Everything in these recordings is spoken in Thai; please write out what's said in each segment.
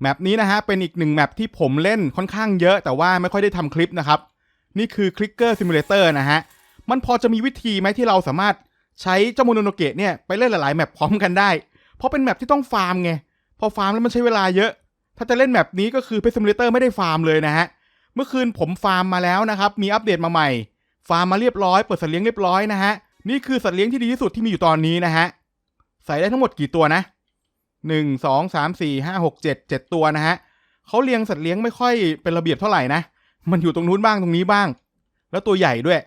แมปนี้นะฮะเป็นอีกหนึ่งแมปที่ผมเล่นค่อนข้างเยอะ แต่ว่าไม่ค่อยได้ทำคลิปนะครับ นี่คือ Clicker Simulator นะฮะ มันพอจะมีวิธีไหมที่เราสามารถใช้เจ้าโมโนโนเกะเนี่ยไปเล่นหลายๆแมปพร้อมกันได้ เพราะเป็นแมปที่ต้องฟาร์มไง พอฟาร์มแล้วมันใช้เวลาเยอะ ถ้าจะเล่นแมปนี้ก็คือ Pet Simulator ไม่ได้ฟาร์มเลยนะฮะ เมื่อคืนผมฟาร์มมาแล้วนะครับ มีอัปเดตมาใหม่ ฟาร์มมาเรียบร้อย เปิดสัตว์เลี้ยงเรียบร้อยนะฮะ นี่คือสัตว์เลี้ยงที่ดีที่สุดที่มีอยู่ตอนนี้นะฮะ ใส่ได้ทั้งหมดกี่ตัวนะ หนึ่งสองสามสี่ห้าหกเจ็ดเจ็ดตัวนะฮะเขาเลี้ยงสัตว์เลี้ยงไม่ค่อยเป็นระเบียบเท่าไหร่นะ มันอยู่ตรงนู้นบ้างตรงนี้บ้าง แล้วตัวใหญ่ด้วย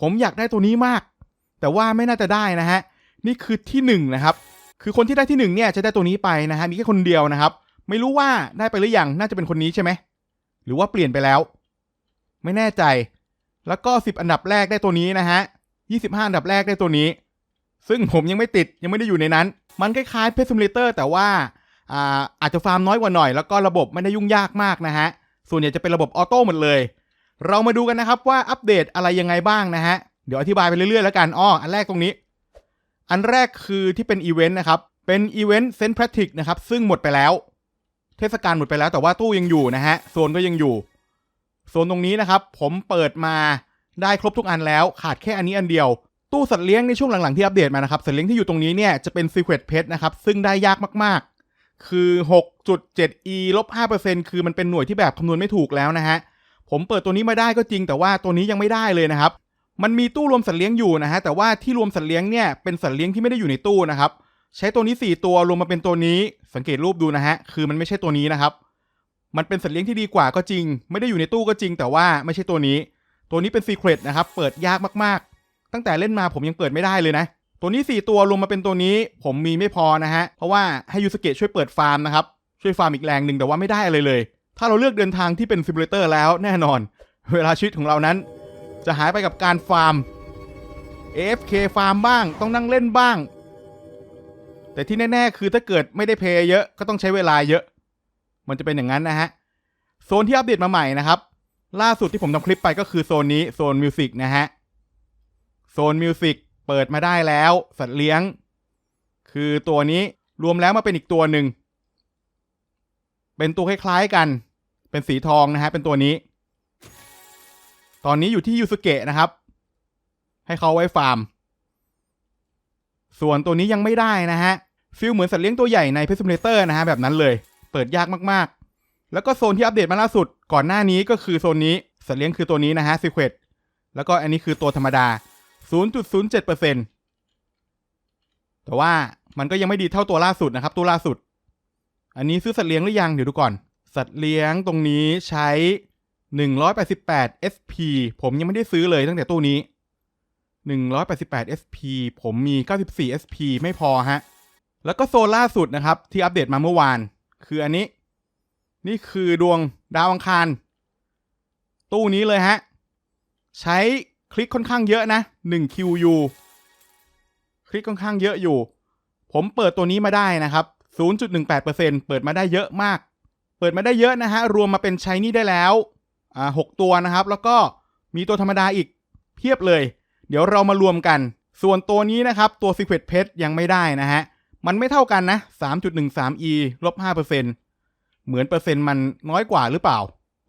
ผมอยากได้ตัวนี้มาก แต่ว่าไม่น่าจะได้นะฮะ นี่คือที่หนึ่งนะครับ คือคนที่ได้ที่หนึ่งเนี่ยจะได้ตัวนี้ไปนะฮะ มีแค่คนเดียวนะครับ ไม่รู้ว่าได้ไปหรือยัง น่าจะเป็นคนนี้ใช่ไหม หรือว่าเปลี่ยนไปแล้ว ไม่แน่ใจ แล้วก็10อันดับแรกได้ตัวนี้นะฮะ25อันดับแรกได้ตัวนี้ ซึ่งผมยังไม่ติดยังไม่ได้อยู่ในนั้น มันคล้ายๆเพ t ซิมูเลเตอร์แต่ว่าอาอาจจะฟาร์มน้อยกว่าหน่อย แล้วก็ระบบไม่ได้ยุ่งยากมากนะฮะ ส่วนใหญ่จะเป็นระบบออโต้หมดเลย เรามาดูกันนะครับว่าอัปเดตอะไรยังไงบ้างนะฮะ เดี๋ยวอธิบายไปเรื่อยๆแล้วกันอ้ออันแรกตรงนี้ อันแรกคือที่เป็นอีเวนต์นะครับ เป็นอีเวนต์เซนต์แพทริกนะครับ ซึ่งหมดไปแล้ว เทศกาลหมดไปแล้วแต่ว่าตู้ยังอยู่นะฮะ โซนก็ยังอยู่ โซนตรงนี้นะครับ ผมเปิดมาได้ครบทุกอันแล้ว ขาดแค่อันนี้อันเดียว ตู้สัตว์เลี้ยงในช่วงหลังๆที่อัปเดตมานะครับสัตว์เลี้ยงที่อยู่ตรงนี้เนี่ยจะเป็น Secret Pet นะครับซึ่งได้ยากมากๆ คือ 6.7e ลบ5%คือมันเป็นหน่วยที่แบบคำนวณไม่ถูกแล้วนะฮะผมเปิดตัวนี้มาได้ก็จริงแต่ว่าตัวนี้ยังไม่ได้เลยนะครับมันมีตู้รวมสัตว์เลี้ยงอยู่นะฮะแต่ว่าที่รวมสัตว์เลี้ยงเนี่ยเป็นสัตว์เลี้ยงที่ไม่ได้อยู่ในตู้นะครับใช้ตัวนี้ 4 ตัวรวมมาเป็นตัวนี้ สังเกตรูปดูนะฮะคือมันไม่ใช่ตัวนี้นะครับมันเป็นสัตว์เลี้ยงที่ดีกว่าก็จริง ไม่ได้อยู่ในตู้ก็จริง แต่ว่าไม่ใช่ตัวนี้ ตัวนี้เป็นซีเครตนะครับเปิดยากมากๆ ตั้งแต่เล่นมาผมยังเปิดไม่ได้เลยนะ ตัวนี้ 4 ตัวรวมมาเป็นตัวนี้ผมมีไม่พอนะฮะ เพราะว่าให้ยูสเกะช่วยเปิดฟาร์มนะครับ ช่วยฟาร์มอีกแรงหนึ่งแต่ว่าไม่ได้อะไรเลย ถ้าเราเลือกเดินทางที่เป็นซิมูเลเตอร์แล้วแน่นอน เวลาชีวิตของเรานั้น จะหายไปกับการฟาร์ม AFK ฟาร์มบ้างต้องนั่งเล่นบ้าง แต่ที่แน่ ๆ คือถ้าเกิดไม่ได้เพย์เยอะก็ต้องใช้เวลาเยอะ มันจะเป็นอย่างนั้นนะฮะโซนที่อัปเดตมาใหม่นะครับ ล่าสุดที่ผมทำคลิปไปก็คือโซนนี้โซนมิวสิกนะฮะ โซนมิวสิกเปิดมาได้แล้ว สัตว์เลี้ยง คือตัวนี้รวมแล้วมาเป็นอีกตัวหนึ่ง เป็นตัวคล้ายๆกัน เป็นสีทองนะฮะ เป็นตัวนี้ ตอนนี้อยู่ที่ยูสุเกะนะครับ ให้เขาไว้ฟาร์ม ส่วนตัวนี้ยังไม่ได้นะฮะฟิลเหมือนสัตว์เลี้ยงตัวใหญ่ในเพ t ซิมเลเตอร์นะฮะ แบบนั้นเลย เปิดยากมากๆ แล้วก็โซนที่อัปเดตมาล่าสุด ก่อนหน้านี้ก็คือโซนนี้ สัตว์เลี้ยงคือตัวนี้นะฮะซีเควตแล้วก็อันนี้คือตัวธรรมดา 0.07%แต่ว่ามันก็ยังไม่ดีเท่าตัวล่าสุดนะครับ ตัวล่าสุด อันนี้ซื้อสัตว์เลี้ยงหรือยังเดี๋ยวดูก่อน สัตว์เลี้ยงตรงนี้ใช้ 188 SP ผมยังไม่ได้ซื้อเลยตั้งแต่ตู้นี้ 188 SP ผมมี 94 SP ไม่พอฮะ แล้วก็โซนล่าสุดนะครับ ที่อัปเดตมาเมื่อวาน คืออันนี้ นี่คือดวงดาวอังคาร ตู้นี้เลยฮะ ใช้ คลิกค่อนข้างเยอะนะ1 QU คลิกค่อนข้างเยอะอยู่ ผมเปิดตัวนี้มาได้นะครับ 0.18%เปิดมาได้เยอะมาก เปิดมาได้เยอะนะฮะ รวมมาเป็นชายนี่ได้แล้วอ่าหกตัวนะครับ แล้วก็มีตัวธรรมดาอีกเพียบเลย เดี๋ยวเรามารวมกัน ส่วนตัวนี้นะครับ ตัว Secret Pet ยังไม่ได้นะฮะ มันไม่เท่ากันนะ 3.13e ลบ5%เหมือนเปอร์เซ็นต์มันน้อยกว่าหรือเปล่า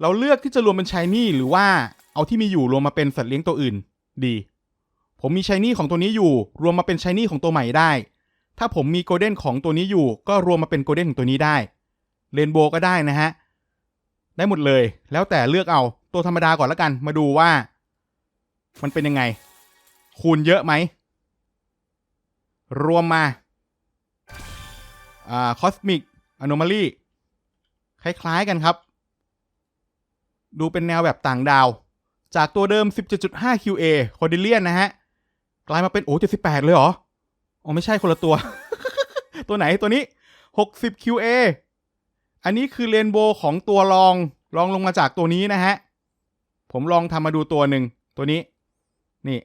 เราเลือกที่จะรวมเป็นชายนี่หรือว่า เอาที่มีอยู่รวมมาเป็นสัตว์เลี้ยงตัวอื่น ดี ผมมีชายนี่ของตัวนี้อยู่ รวมมาเป็นชายนี่ของตัวใหม่ได้ ถ้าผมมีโกลเด้นของตัวนี้อยู่ ก็รวมมาเป็นโกลเด้นของตัวนี้ได้เรนโบว์ก็ได้นะฮะ ได้หมดเลย แล้วแต่เลือกเอาตัวธรรมดาก่อนแล้วกัน มาดูว่า มันเป็นยังไง คูณเยอะไหม รวมมา อ่าคอสมิกอ n o มาลีคล้ายๆกันครับ ดูเป็นแนวแบบต่างดาว จากตัวเดิม 17.5 QA คอดิเลียนนะฮะ กลายมาเป็นโอ้78 เลยเหรออ๋อไม่ใช่คนละตัว ตัวไหนตัวนี้ 60 QA อันนี้คือเรนโบว์ของตัวรองรองลงมาจากตัวนี้นะฮะ ผมลองทำมาดูตัวหนึ่งตัวนี้ นี่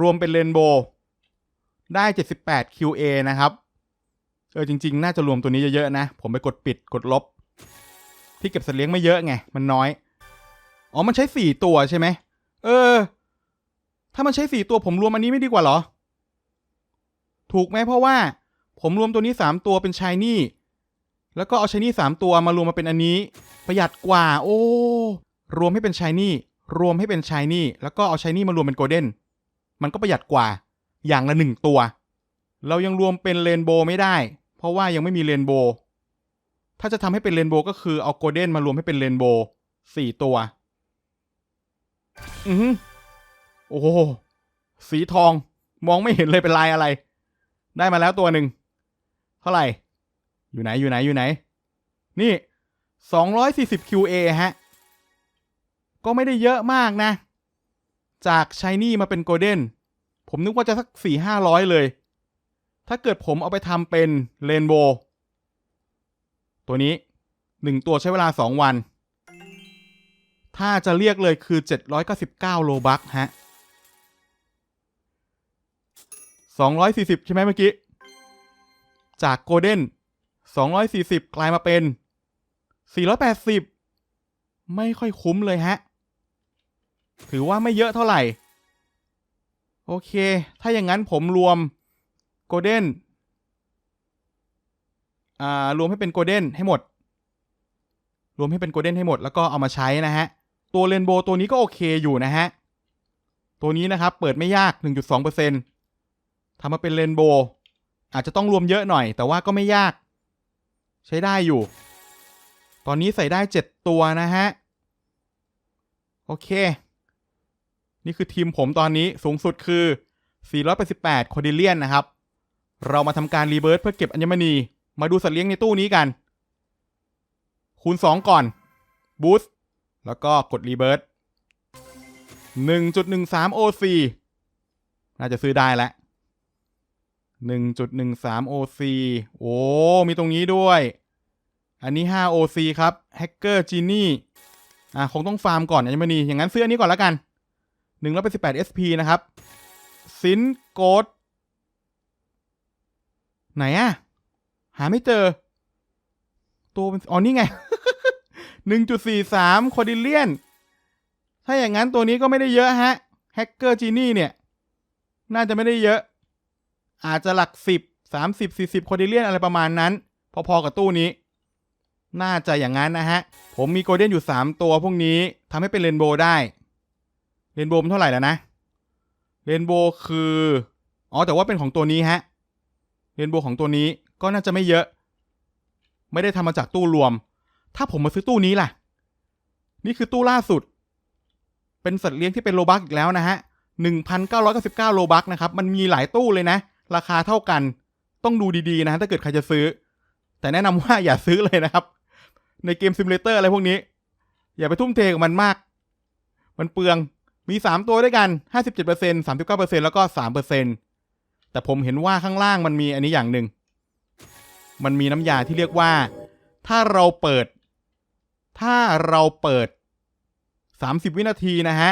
รวมเป็นเรนโบว์ได้ 78 QA นะครับเออจริง ๆ น่าจะรวมตัวนี้เยอะ ๆ นะ ผมไปกดปิดกดลบ ที่เก็บสัตว์เลี้ยงไม่เยอะไง มันน้อย อ๋อ มันใช้4ตัวใช่ไหม เออ ถ้ามันใช้4ตัวผมรวมอันนี้ไม่ดีกว่าเหรอ ถูกไหมเพราะว่า ผมรวมตัวนี้3ตัวเป็นชายนี่ แล้วก็เอาชายนี่สามตัวมารวมมาเป็นอันนี้ ประหยัดกว่า โอ้ รวมให้เป็นชายนี่ รวมให้เป็นชายนี่ แล้วก็เอาชายนี่มารวมเป็นโกลเด้น มันก็ประหยัดกว่า อย่างละหนึ่งตัว เรายังรวมเป็นเรนโบว์ไม่ได้ เพราะว่ายังไม่มีเรนโบว์ ถ้าจะทำให้เป็นเรนโบว์ก็คือเอาโกลเด้นมารวมให้เป็นเรนโบว์สี่ตัว อือโอ้โห สีทอง มองไม่เห็นเลยเป็นลายอะไร ได้มาแล้วตัวหนึ่ง เท่าไหร่ อยู่ไหน อยู่ไหน อยู่ไหน นี่240 QA ฮะ ก็ไม่ได้เยอะมากนะ จากชายนี่มาเป็นโกลเด้น ผมนึกว่าจะสักสี่ห้าร้อยเลย ถ้าเกิดผมเอาไปทำเป็นเรนโบว์ตัวนี้หนึ่งตัวใช้เวลาสองวัน ถ้าจะเรียกเลยคือ 799 โลบัคฮะ 240 ใช่ไหมเมื่อกี้ จากโกลเด้น 240 กลายมาเป็น 480 ไม่ค่อยคุ้มเลยฮะ ถือว่าไม่เยอะเท่าไหร่ โอเค ถ้าอย่างนั้นผมรวมโกลเด้นอ่ารวมให้เป็นโกลเด้นให้หมด รวมให้เป็นโกลเด้นให้หมด แล้วก็เอามาใช้นะฮะ ตัวเรนโบว์ตัวนี้ก็โอเคอยู่นะฮะ ตัวนี้นะครับเปิดไม่ยาก 1.2%ทำมาเป็นเรนโบว์อาจจะต้องรวมเยอะหน่อย แต่ว่าก็ไม่ยาก ใช้ได้อยู่ ตอนนี้ใส่ได้ 7 ตัวนะฮะ โอเค นี่คือทีมผมตอนนี้สูงสุดคือ 488โคดิเลียนนะครับ เรามาทำการรีเบิร์ตเพื่อเก็บอัญมณี มาดูสัตว์เลี้ยงในตู้นี้กัน คูณ 2 ก่อน บูสต์ แล้วก็กดรีเบิร์ต1.13 OC น่าจะซื้อได้แล้ว1.13 OC โอ้ มีตรงนี้ด้วย อันนี้ 5 OC ครับ Hacker Genie อะคงต้องฟาร์มก่อนอัญมณีอย่างนั้นซื้ออันนี้ก่อนแล้วกัน1แล้วเป็น18 SP นะครับซินโกดไหนอะหาไม่เจอ ตัวเป็นอ๋อนี่ไง 1.43 คอดิเลียน ถ้าอย่างนั้นตัวนี้ก็ไม่ได้เยอะฮะแฮกเกอร์จีนี่เนี่ย น่าจะไม่ได้เยอะ อาจจะหลัก 10 30 40 คอดิเลียนอะไรประมาณนั้น พอๆกับตู้นี้ น่าจะอย่างนั้นนะฮะ ผมมีโกลเด้นอยู่ 3 ตัวพวกนี้ทำให้เป็นเรนโบว์ได้ เรนโบว์มันเท่าไหร่แล้วนะ เรนโบว์คือ อ๋อ แต่ว่าเป็นของตัวนี้ฮะ เรนโบว์ของตัวนี้ก็น่าจะไม่เยอะ ไม่ได้ทำมาจากตู้รวม ถ้าผมมาซื้อตู้นี้ล่ะ นี่คือตู้ล่าสุด เป็นสัตว์เลี้ยงที่เป็นโลบักอีกแล้วนะฮะ1,999โลบักนะครับ มันมีหลายตู้เลยนะ ราคาเท่ากัน ต้องดูดีๆนะถ้าเกิดใครจะซื้อ แต่แนะนำว่าอย่าซื้อเลยนะครับ ในเกมซิมูเลเตอร์อะไรพวกนี้ อย่าไปทุ่มเทกับมันมาก มันเปลือง มี3ตัวด้วยกัน57% 39%แล้วก็สามเปอร์เซ็นแต่ผมเห็นว่าข้างล่างมันมีอันนี้อย่างหนึ่ง มันมีน้ำยาที่เรียกว่า ถ้าเราเปิด ถ้าเราเปิด 30 วินาทีนะฮะ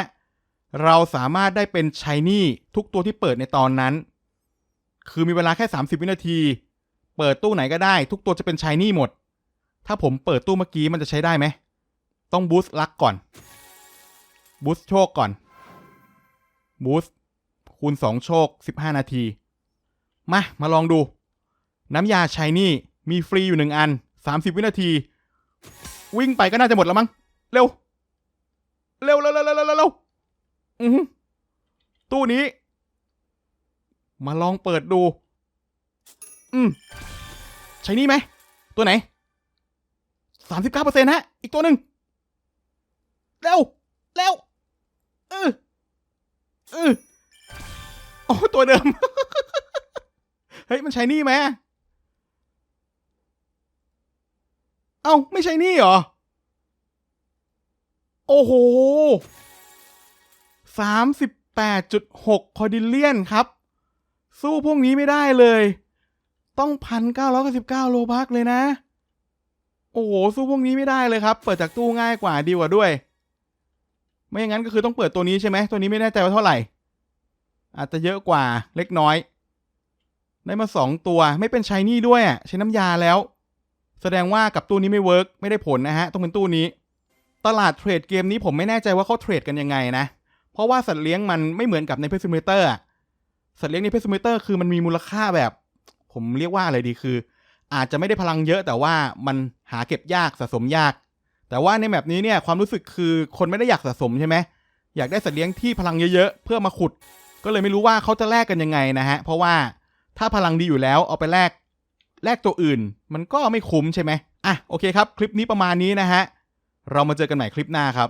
เราสามารถได้เป็นชายนี่ทุกตัวที่เปิดในตอนนั้น คือมีเวลาแค่ 30 วินาที เปิดตู้ไหนก็ได้ ทุกตัวจะเป็นชายนี่หมด ถ้าผมเปิดตู้เมื่อกี้มันจะใช้ได้ไหม ต้องบูสต์ลักก่อน บูสต์โชคก่อน บูสต์คูณ 2 โชค 15 นาที มา มาลองดู น้ำยาชายนี่มีฟรีอยู่หนึ่งอัน 30 วินาที วิ่งไปก็น่าจะหมดแล้วมั้งเร็วเร็ว เร็วเร็วเร็วเร็วเร็วอือตู้นี้ มาลองเปิดดู อืม ใช่นี่ไหม ตัวไหนสามสิบเก้าเปอร์เซ็นต์ฮะ อีกตัวหนึ่ง เร็ว เร็ว เออเออโอ้ตัวเดิม เฮ้ย มันใช้นี่ไหม เอ้าไม่ใช่นี่เหรอ โอ้โหสามสิบแปดจุดหกคอดิเลียนครับ สู้พวกนี้ไม่ได้เลย ต้องพันเก้าร้อยสิบเก้าโลบักเลยนะ โอ้โห สู้พวกนี้ไม่ได้เลยครับ เปิดจากตู้ง่ายกว่าดีกว่าด้วย ไม่อย่างนั้นก็คือต้องเปิดตัวนี้ใช่ไหม ตัวนี้ไม่แน่ใจว่าเท่าไหร่ อาจจะเยอะกว่าเล็กน้อย ได้มาสองตัวไม่เป็นชายนี่ด้วยอะใช้น้ำยาแล้ว แสดงว่ากับตู้นี้ไม่เวิร์กไม่ได้ผลนะฮะ ต้องเป็นตู้นี้ ตลาดเทรดเกมนี้ผมไม่แน่ใจว่าเขาเทรดกันยังไงนะ เพราะว่าสัตว์เลี้ยงมันไม่เหมือนกับในเพซิมูเลเตอร์สัตว์เลี้ยงในเพซิมูเลเตอร์คือมันมีมูลค่าแบบ ผมเรียกว่าอะไรดีคือ อาจจะไม่ได้พลังเยอะแต่ว่ามันหาเก็บยากสะสมยาก แต่ว่าในแมปนี้เนี่ยความรู้สึกคือคนไม่ได้อยากสะสมใช่ไหมอยากได้สัตว์เลี้ยงที่พลังเยอะๆเพื่อมาขุด ก็เลยไม่รู้ว่าเขาจะแลกกันยังไงนะฮะเพราะว่าถ้าพลังดีอยู่แล้วเอาไปแลก แลกตัวอื่น มันก็ไม่คุ้มใช่ไหมอะโอเคครับ คลิปนี้ประมาณนี้นะฮะ เรามาเจอกันใหม่คลิปหน้าครับ